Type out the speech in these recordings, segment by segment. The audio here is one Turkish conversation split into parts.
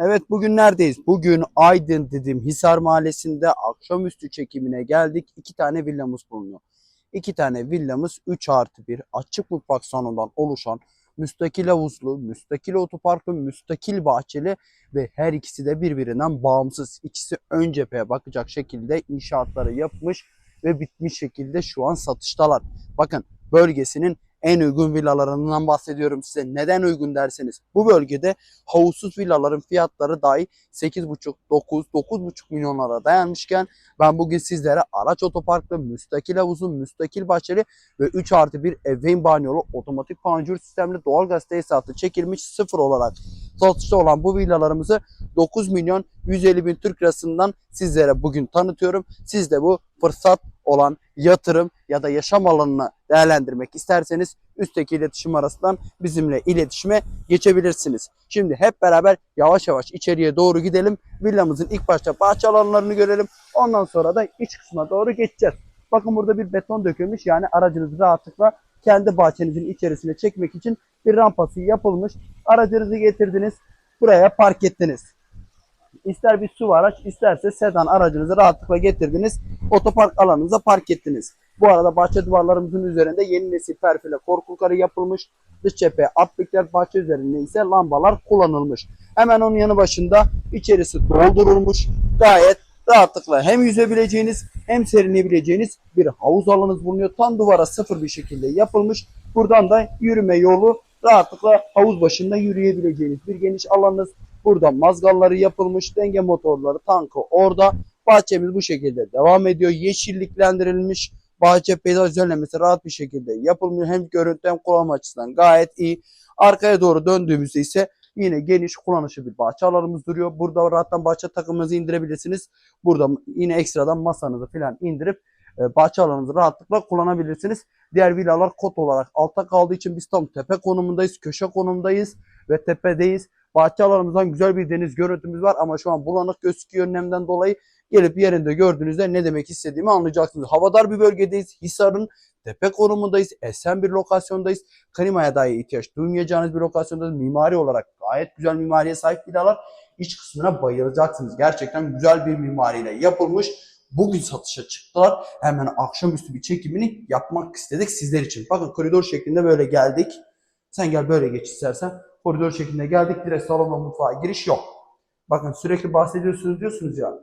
Evet bugün neredeyiz? Bugün Aydın dedim Hisar Mahallesi'nde akşamüstü çekimine geldik. İki tane villamız bulunuyor. İki tane villamız 3 artı 1 açık mutfak salonundan oluşan müstakil havuzlu, müstakil otoparklı, müstakil bahçeli ve her ikisi de birbirinden bağımsız. İkisi ön cepheye bakacak şekilde inşaatları yapmış ve bitmiş şekilde şu an satıştalar. Bakın bölgesinin en uygun villalarından bahsediyorum size. Neden uygun derseniz bu bölgede havuzsuz villaların fiyatları dahi 8,5, 9, 9,5 milyonlara dayanmışken ben bugün sizlere araç otoparklı, müstakil havuzlu, müstakil bahçeli ve 3 artı 1 ebeveyn banyolu otomatik panjur sistemli doğalgaz tesisatı çekilmiş sıfır olarak satışta olan bu villalarımızı 9 milyon 150 bin Türk lirasından sizlere bugün tanıtıyorum. Siz de bu fırsat olan yatırım ya da yaşam alanına değerlendirmek isterseniz üstteki iletişim arasından bizimle iletişime geçebilirsiniz. Şimdi hep beraber yavaş yavaş içeriye doğru gidelim. Villamızın ilk başta bahçe alanlarını görelim. Ondan sonra da iç kısma doğru geçeceğiz. Bakın burada bir beton dökülmüş. Yani aracınızı rahatlıkla kendi bahçenizin içerisine çekmek için bir rampası yapılmış. Aracınızı getirdiniz. Buraya park ettiniz. İster bir su araç, isterse sedan aracınızı rahatlıkla getirdiniz. Otopark alanınıza park ettiniz. Bu arada bahçe duvarlarımızın üzerinde yeni nesil perfile korku karı yapılmış. Dış cepheye aplikler, bahçe üzerinde ise lambalar kullanılmış. Hemen onun yanı başında içerisi doldurulmuş. Gayet rahatlıkla hem yüzebileceğiniz hem serinleyebileceğiniz bir havuz alanınız bulunuyor. Tam duvara sıfır bir şekilde yapılmış. Buradan da yürüme yolu rahatlıkla havuz başında yürüyebileceğiniz bir geniş alanınız. Burada mazgalları yapılmış, denge motorları, tankı orada. Bahçemiz bu şekilde devam ediyor. Yeşilliklendirilmiş. Bahçe peyzaj düzenlemesi rahat bir şekilde yapılmış. Hem görüntü hem kullanım açısından gayet iyi. Arkaya doğru döndüğümüzde ise yine geniş kullanışlı bir bahçe alanımız duruyor. Burada rahattan bahçe takımınızı indirebilirsiniz. Burada yine ekstradan masanızı falan indirip e, bahçe alanınızı rahatlıkla kullanabilirsiniz. Diğer villalar kot olarak altta kaldığı için biz tam tepe konumundayız, köşe konumdayız ve tepedeyiz. Bahçe alanımızdan güzel bir deniz görüntümüz var ama şu an bulanık gözüküyor nemden dolayı. Gelip yerinde gördüğünüzde ne demek istediğimi anlayacaksınız. Havadar bir bölgedeyiz. Hisar'ın tepe konumundayız. Esen bir lokasyondayız. Klimaya dahi ihtiyaç duymayacağınız bir lokasyondayız. Mimari olarak gayet güzel mimariye sahip villalar. İç kısmına bayılacaksınız. Gerçekten güzel bir mimariyle yapılmış. Bugün satışa çıktılar. Hemen akşamüstü bir çekimini yapmak istedik sizler için. Bakın koridor şeklinde böyle geldik. Sen gel böyle geç istersen. Koridor şeklinde geldik. Direkt salona mutfağa giriş yok. Bakın sürekli bahsediyorsunuz diyorsunuz ya.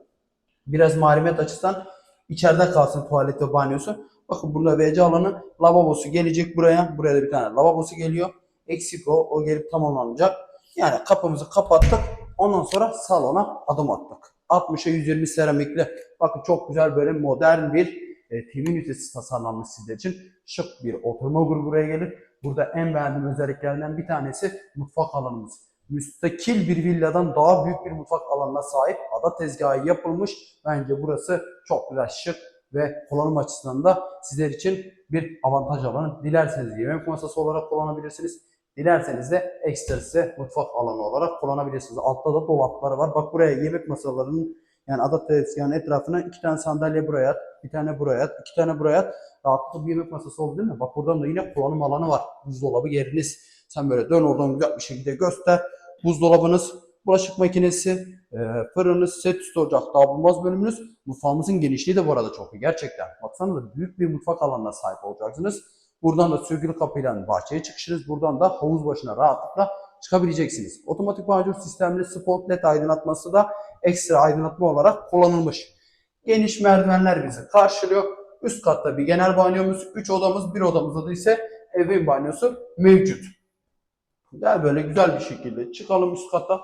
Biraz marimet açısından içeride kalsın tuvalet ve banyosu. Bakın burada WC alanı lavabosu gelecek buraya. Buraya da bir tane lavabosu geliyor. Eksik o. O gelip tamamlanacak. Yani kapımızı kapattık. Ondan sonra salona adım attık. 60'a 120 seramikli. Bakın çok güzel böyle modern bir e, TV ünitesi tasarlanmış sizler için. Şık bir oturma grubu buraya gelir. Burada en beğendiğim özelliklerden bir tanesi mutfak alanımız. Müstakil bir villadan daha büyük bir mutfak alanına sahip ada tezgahı yapılmış. Bence burası çok güzel şık ve kullanım açısından da sizler için bir avantaj alanı. Dilerseniz yemek masası olarak kullanabilirsiniz. Dilerseniz de ekstra size mutfak alanı olarak kullanabilirsiniz. Altta da dolapları var. Bak buraya yemek masalarının yani ada tezgahının etrafına iki tane sandalye buraya at, bir tane buraya at, iki tane buraya at. Rahatlıkla bir yemek masası oldu değil mi? Bak buradan da yine kullanım alanı var. Buzdolabı yeriniz. Sen böyle dön oradan güzel bir şekilde göster. Buzdolabınız, bulaşık makinesi, e, fırınınız, set üstü ocak, dağılmaz bölümünüz. Mutfağımızın genişliği de bu arada çok iyi. Gerçekten. Baksanıza büyük bir mutfak alanına sahip olacaksınız. Buradan da sürgülü kapıyla bahçeye çıkışınız. Buradan da havuz başına rahatlıkla çıkabileceksiniz. Otomatik panjur sistemli spot led aydınlatması da ekstra aydınlatma olarak kullanılmış. Geniş merdivenler bizi karşılıyor. Üst katta bir genel banyomuz, 3 odamız, bir odamızda da ise evin banyosu mevcut. Gel böyle güzel bir şekilde çıkalım üst kata.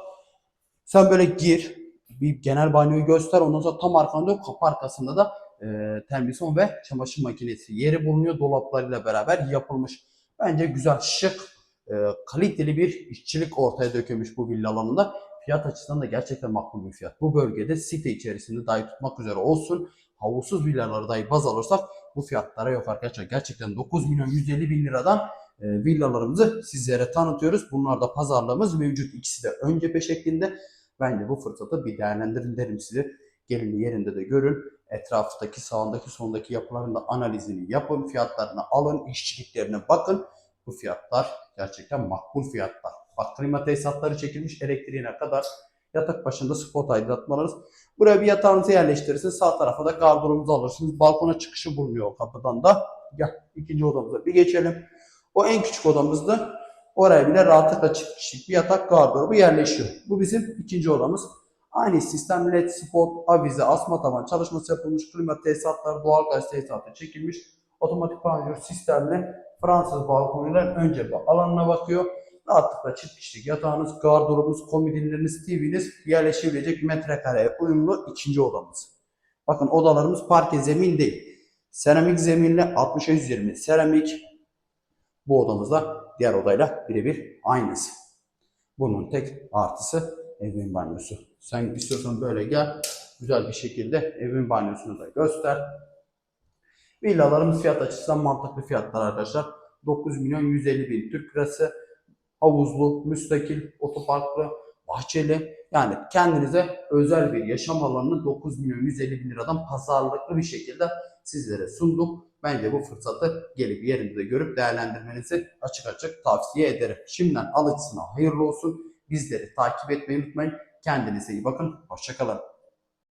Sen böyle gir, bir genel banyoyu göster. Ondan sonra tam arkanda kapı arkasında da e, televizyon ve çamaşır makinesi yeri bulunuyor. Dolaplarıyla beraber yapılmış. Bence güzel, şık, e, kaliteli bir işçilik ortaya dökülmüş bu villa alanında. Fiyat açısından da gerçekten makul bir fiyat. Bu bölgede site içerisinde dahi tutmak üzere olsun. Havuzsuz villaları dahi baz alırsak bu fiyatlara yok arkadaşlar. Gerçekten 9 milyon 150 bin liradan e, villalarımızı sizlere tanıtıyoruz. Bunlar da pazarlığımız mevcut. İkisi de ön cephe şeklinde. Bence bu fırsatı bir değerlendirin derim size. Gelin yerinde de görün. Etraftaki sağındaki sondaki yapıların da analizini yapın. Fiyatlarını alın. işçiliklerine bakın. Bu fiyatlar gerçekten makbul fiyatlar. Bak klima tesisatları çekilmiş elektriğine kadar Yatak başında spot aydınlatmalarız. Buraya bir yatağınızı yerleştirirsiniz. Sağ tarafa da gardırobunuzu alırsınız. Balkona çıkışı bulunuyor kapıdan da. Gel ikinci odamıza bir geçelim. O en küçük odamızda oraya bile rahatlıkla çift kişilik bir yatak gardırobu yerleşiyor. Bu bizim ikinci odamız. Aynı sistem led spot, avize, asma tavan çalışması yapılmış. Klima tesisatları, doğalgaz tesisatı çekilmiş. Otomatik panjur sistemle Fransız balkonuyla önce bu alanına bakıyor. Rahatlıkla çift kişilik yatağınız, gardırobunuz, komodinleriniz, TV'niz yerleşebilecek metrekareye uyumlu ikinci odamız. Bakın odalarımız parke zemin değil. Seramik zeminle 60'a 120 seramik. Bu odamızda diğer odayla birebir aynısı. Bunun tek artısı evin banyosu. Sen istiyorsan böyle gel. Güzel bir şekilde evin banyosunu da göster. Villalarımız fiyat açısından mantıklı fiyatlar arkadaşlar. 9 milyon 150 bin Türk lirası. Havuzlu, müstakil, otoparklı, bahçeli. Yani kendinize özel bir yaşam alanını 9 milyon 150 bin liradan pazarlıklı bir şekilde sizlere sunduk. Bence bu fırsatı gelip yerinde görüp değerlendirmenizi açık açık tavsiye ederim. Şimdiden alıcısına hayırlı olsun. Bizleri takip etmeyi unutmayın. Kendinize iyi bakın. Hoşçakalın.